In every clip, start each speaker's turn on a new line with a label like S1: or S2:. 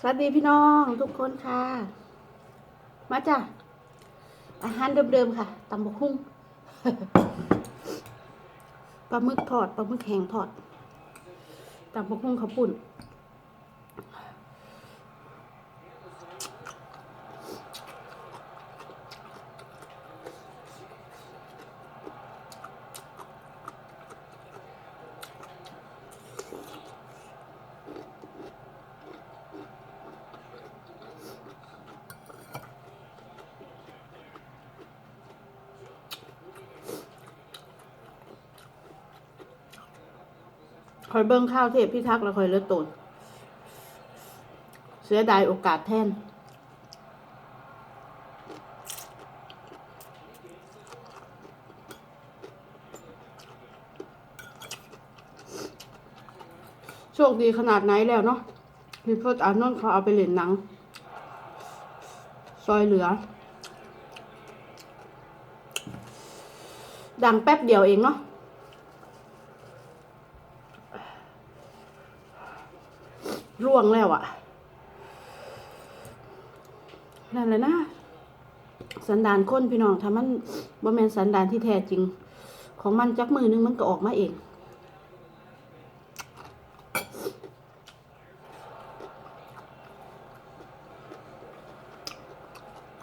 S1: สวัสดีพี่น้องทุกคนค่ะ มาจ้ะอาหารเดิมๆค่ะตำบกหุ่งปลาหมึกทอดปลาหมึกแห้งทอดตำบกหุ่งข้าวปุ่น คอยเบิ้งข้าวเทพพิทักษ์แล้วคอยเลือดตนเสียดายโอกาสแท่นโชคดีขนาดไหนแล้วเนาะพี่พจน์อานนท์เขาเอาไปเล่นหนัง ซอยเหลือ ดังแป๊บเดียวเองเนาะ ร่วงแล้วอะนั่นแหละนะ สันดานคนพี่น้องถ้ามันบ่แมนสันดานที่แท้จริง ของมันจักมือนึงมันก็ออกมาเอง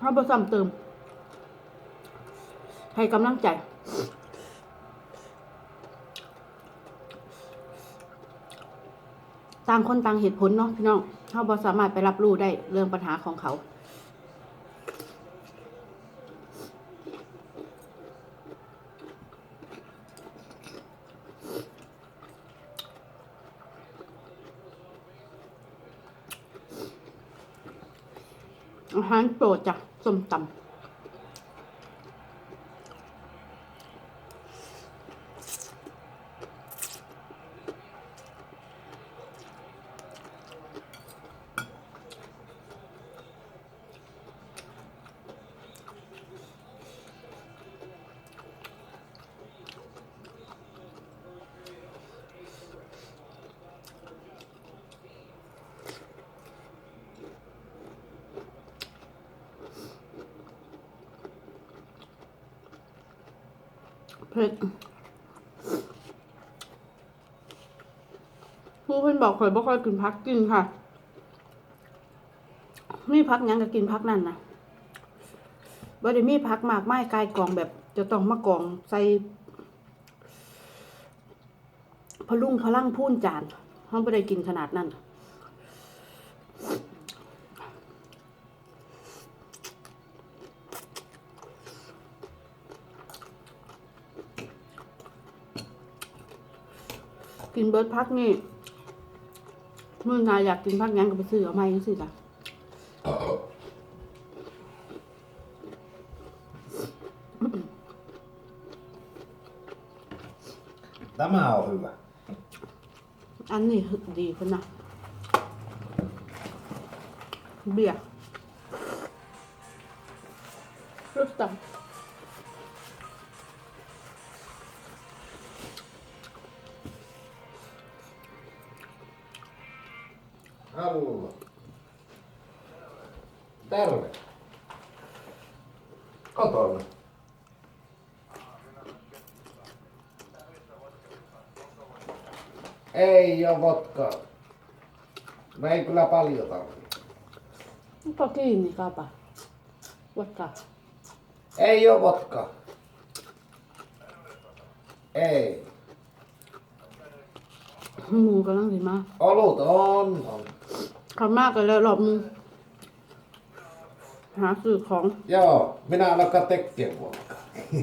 S1: เราบ่ซ้ำเติม ให้กำลังใจ ต่างคนต่างเหตุผลเนาะพี่น้องเขาบอสามารถไปรับรู้ได้เรื่องปัญหาของเขาอาหารโปรดจ้ะส้มตำ เผ็ดผู้เพิ่อนบอกข่อยบ่ค่อยกินพักกินค่ะมีพักยังก็กินพักนั่นนะบ่ได้มีพักมากไม้กายกองแบบ จะต้องมากองใส่พะลุงพะลังพูนจานเฮาบ่ได้กินขนาดนั้น กินเบิร์ดพักนี่มื่อนายอยากกินพักหยังก็ไปซื้อเอามาจังซี่ล่ะ
S2: Tämä on hyvä.
S1: อันนี้ดีขึ้นนะเบียร์รสตับ
S2: Ei oo vodkaa. Mä ei kyllä paljon tarvitse.
S1: ก็กินนี่ก็ปะวัดกะ
S2: Ei oo vodkaa. Ei.
S1: หมูกำลังสิมา
S2: Olut on. on.
S1: คำมากกันแล้วรอบนึงหาซื้อของ
S2: Joo, minä alkaa tekemään vodkaa.
S1: ที่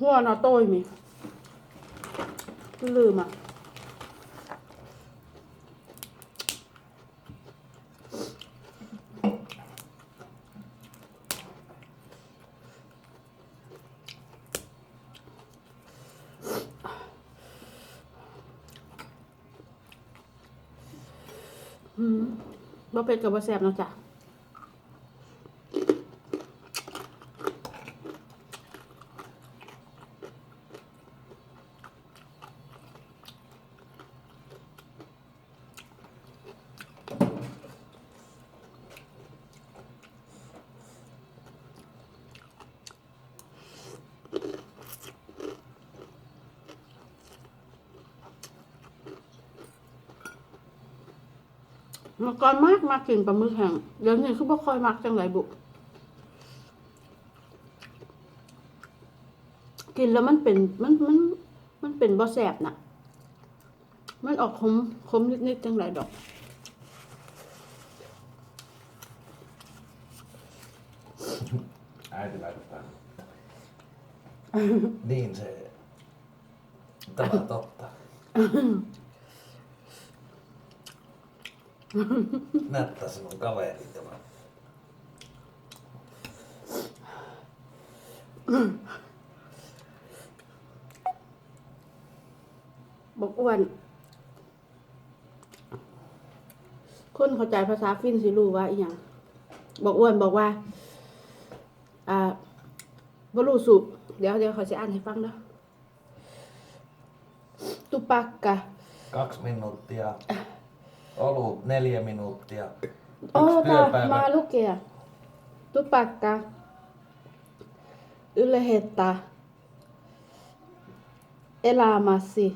S1: huono toimi. Kylmä. Mm. บ่เป็ดกับบ่แซ่บเนาะจ้ะ เมื่อก่อนมากมากกินปลาหมึกแห้งเดี๋ยวนี้คือบ่ค่อยมักจังไรบุกินแล้วมันเป็นมันมันมันเป็นบ่แสบน่ะ มันออกขมขมนิดๆจังไรดอก
S2: Äiti laittaa.
S3: Niin se, tämä on totta. Näyttää sinun kaveri tämä.
S1: Ừ. บอกอ้วน คนเข้าใจภาษาฟินสิรู้ว่าอีหยังบอกอ้วนบอกว่า อ่าบรูสูบเดี๋ยวเดี๋ยวเขาจะอ่านให้ฟังเนาะตุปักกะ
S3: Kaksi minuuttia. Olut neljä minuuttia.
S1: โอ้
S3: Yksi
S1: ตา
S3: työpäivä.
S1: มาลูกเกียตุปักกะอึเลเฮตตาเอลามาสิ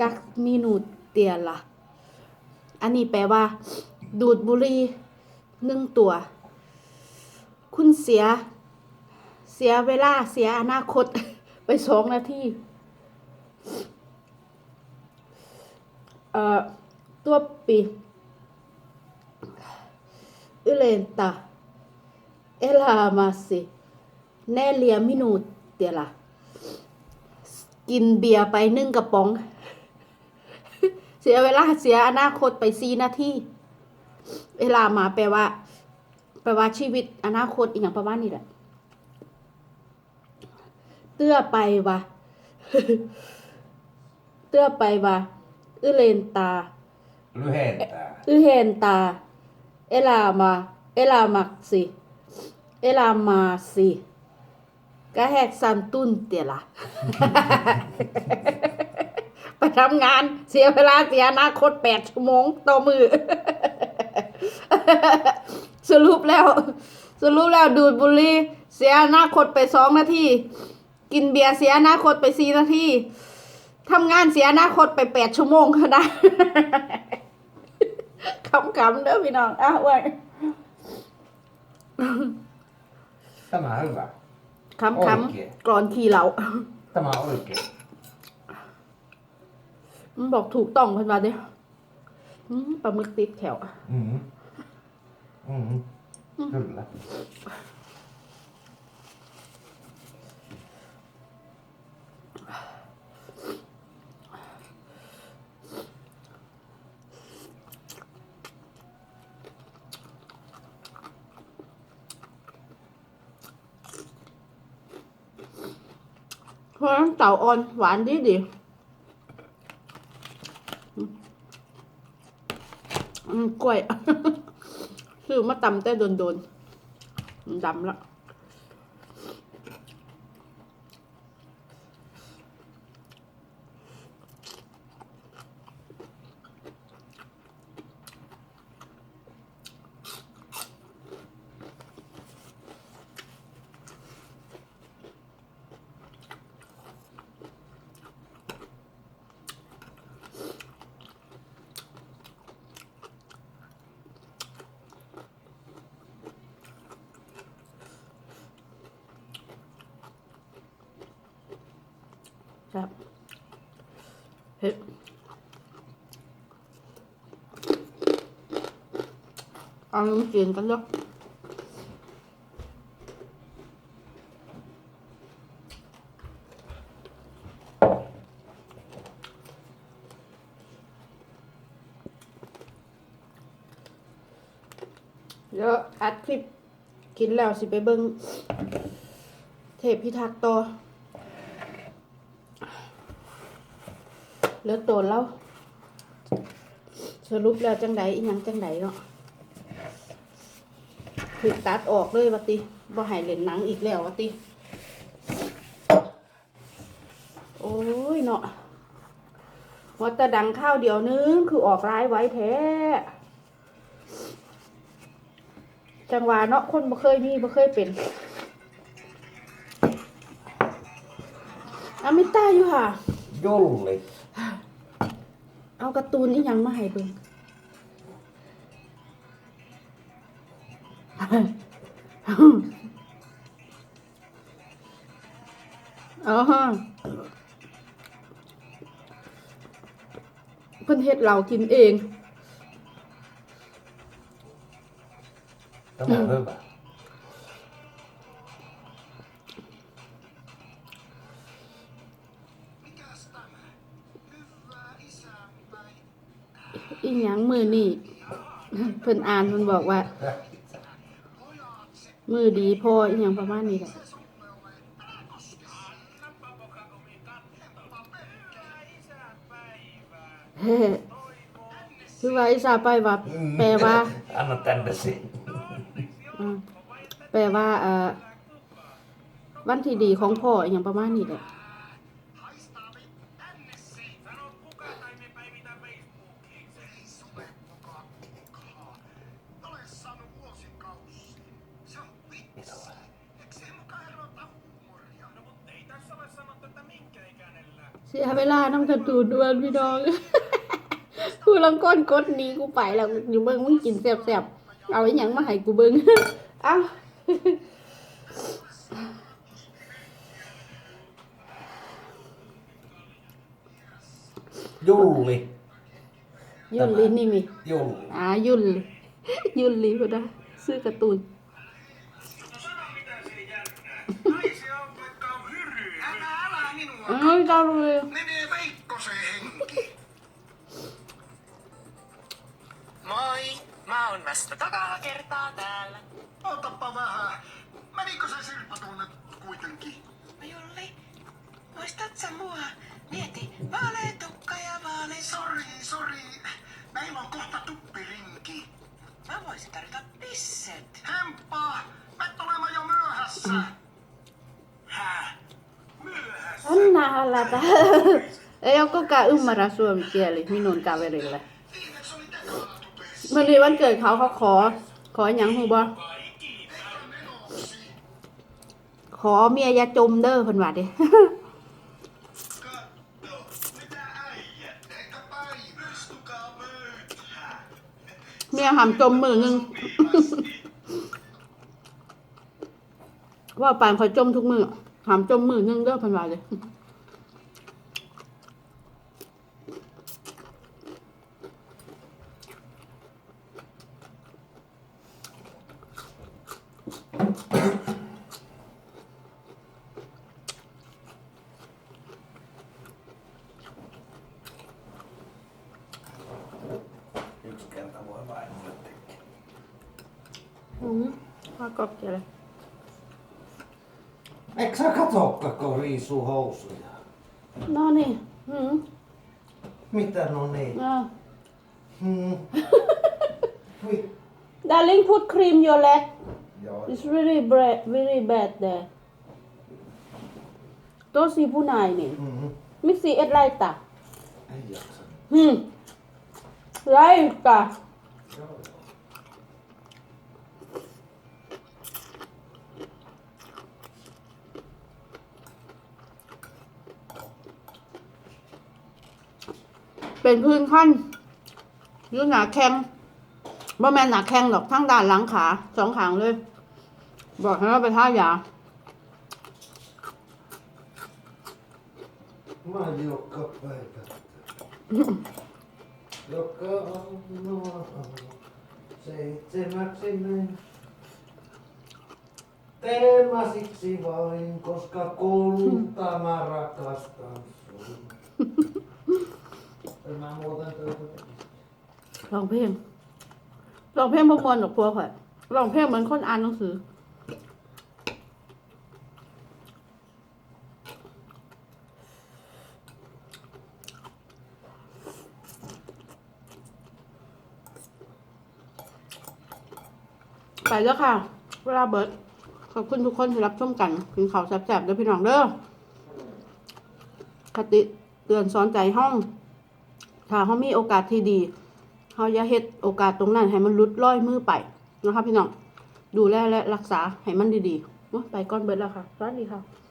S1: กักมินูเตียละอันนี้แปลว่า ดูดบุหรี่หนึ่งตัว คุณเสีย เสียเวลา เสียอนาคต ไปสองนาที เอ่อ ตัวปี u lenta elämäsi neljä minuuttia กินเบียร์ไปนึ่งกระป๋อง เสียเวลาเสียอนาคตไปสี่นาทีเวลามาแปลว่า แปลว่าชีวิตอนาคตอีกอย่างประมาณนี้แหละเตื้อไปวะเตื้อไปวะอึเลนตา
S3: Lyhentää.
S1: lyhentää elämä, elämäksi, elämäsi kahdeksan tuntia ไปทำงานเสียเวลาเสียอนาคตแปดชั่วโมงต่อมือ สรุปแล้ว สรุปแล้วดูดบุหรี่เสียอนาคตไปสองนาที กินเบียร์เสียอนาคตไปสี่นาทีทำงานเสียอนาคตไปแปดชั่วโมงก็ได้ ขำๆเด้อพี่น้องอ้าวไว้
S3: Tämä on hyvä.
S1: ขำ
S3: Oikein.
S1: ๆกรอนขี่เหลา
S3: Tämä on oikein.
S1: มันบอกถูกต้องเพิ่นว่าเด้ออืมปลาหมึกติดแขว
S3: Mm. Mm. Kyllä.
S1: เพราะน้ำเต่าอ่อนหวานดีดีกล้วยซื้อมาตำแต่โดนๆดำแล้ว ครับเฮ้ยเอาน้ำจีนกันเนาะเดี๋ยวอัดคลิปกินแล้วสิไปเบิ่งเทพพิทักษ์ต่อ เหลือตัวแล้ว สรุปแล้วจังไดอีหยังจังไดเนาะถูกตัดออกเลยวะติบ่ให้เหล่นหนังอีกแล้ววะติ โอ้ยเนาะว่าแต่ดังข้าวเดียวนึง คือออกร้ายไว้แท้ จังหวะเนาะคนบ่เคยมีบ่เคยเป็นอามิตาอยู่ค่ะ
S3: Jolli.
S1: เเอาการ์ตูนอีหยังมาให้เบิ่งอ๋อเพิ่นเฮ็ดเรากินเอง
S3: Tämä on hyvä.
S1: อี หยังมือนี่เพิ่นอ่านเพิ่นบอกว่า มือดีพออีหยังประมาณนี้แหละเฮ้คือว่าอิสาไปว่าแปลว่า
S3: Anna tänne sinne.
S1: อืมแปลว่าเอ่อวันที่ดีของพ่ออหย่างประมาณนี้แหละ เสียเวลาน้ำการะตูนด้วยพี่น้องกูลังก้นกดหนี้กูไปแล้วอยู่เบิ้งมึงกินแซ่บๆเอาอหย่างมาให้กูเบิ้งเอ้า
S3: Julli.
S1: ยุ่นลินี่มี
S3: Julli.
S1: อ่ายุ่นยุ่นลีก็ได้ซื้อการ์ตูน Noin tarvii.
S4: Menee Veikkosen henki. Moi, mä oon vasta takaa kertaa täällä. Otapa vähän. Menikö se Sirpa tuonne kuitenkin?
S5: No Julli, muistat sä mua? Mieti, vaalee tukka ja vaalee...
S4: Sori, sori. Meillä on kohta tuppirinki.
S5: Mä voisin tarjota pisset.
S4: Hemppaa, me olemme jo myöhässä. Mm.
S1: Anna alata. Ei ole kukaan ymmärrä suomen kieli minun kaverille.
S4: Viimeksi oli tekalaatupesi.
S1: วันนี้วันเกิดเขาเขาขอขออย่างหูบ่
S4: Eikä menoksi.
S1: ขอเมียอยาจมเด้อเพิ่นว่าเด้
S4: Katso, mitä äijät. Eikä päivä, istukaa pöytään.
S1: เมียหำจมมือนึงว่าปานคอยจมทุกมือ หำจมมือหนึงเด้อเพิ่นว่าเลย
S3: Yksi kerta voi vain mulle tekee.
S1: อืมว่ากอบเกี่ยวเลย
S2: Eikö sä katokka, kun riisuu housuja?
S1: นอนนี่อืม
S2: Mitä no niin?
S1: อ่า
S2: Hmm. Ui.
S1: darling put cream your leg
S2: Joo.
S1: it's really bad very bad there ตัวสีผู้นายนี่
S2: Mm-hmm.
S1: miksi et laita
S2: Ei jaksa.
S1: hmm laita
S2: Joo,
S1: เป็นพื้นขั้นยืดหนาแข็งบ่แม่นหนาแข็งหรอกทั้งด้านหลังขาสองขางเลย บอกให้ว่าไปท่ายา
S2: มาโยกกับไปกันโยกกับนอเซ
S1: เมา
S2: เซเม Teemä siksi vain, koska koululta.
S1: ร้องเพลงร้องเพลงพวมวลหรอกพัวค่อยร้องเพลงเหมือนคนอ่านหนังสือไปแล้วค่ะ เวลาเบิร์ดขอบคุณทุกคนที่รับชมกันถึงเขาแสบๆด้วยพี่น้องเด้อคติเตือนสอนใจห้อง ถ้าเขามีโอกาสที่ดีเขาอย่าเฮ็ดโอกาสตรงนั้น ให้มันลุดลอยมือไปนะคะพี่น้องดูแลและรักษาให้มันดีๆไปก่อนเบิร์ดแล้วค่ะสวัสดีค่ะ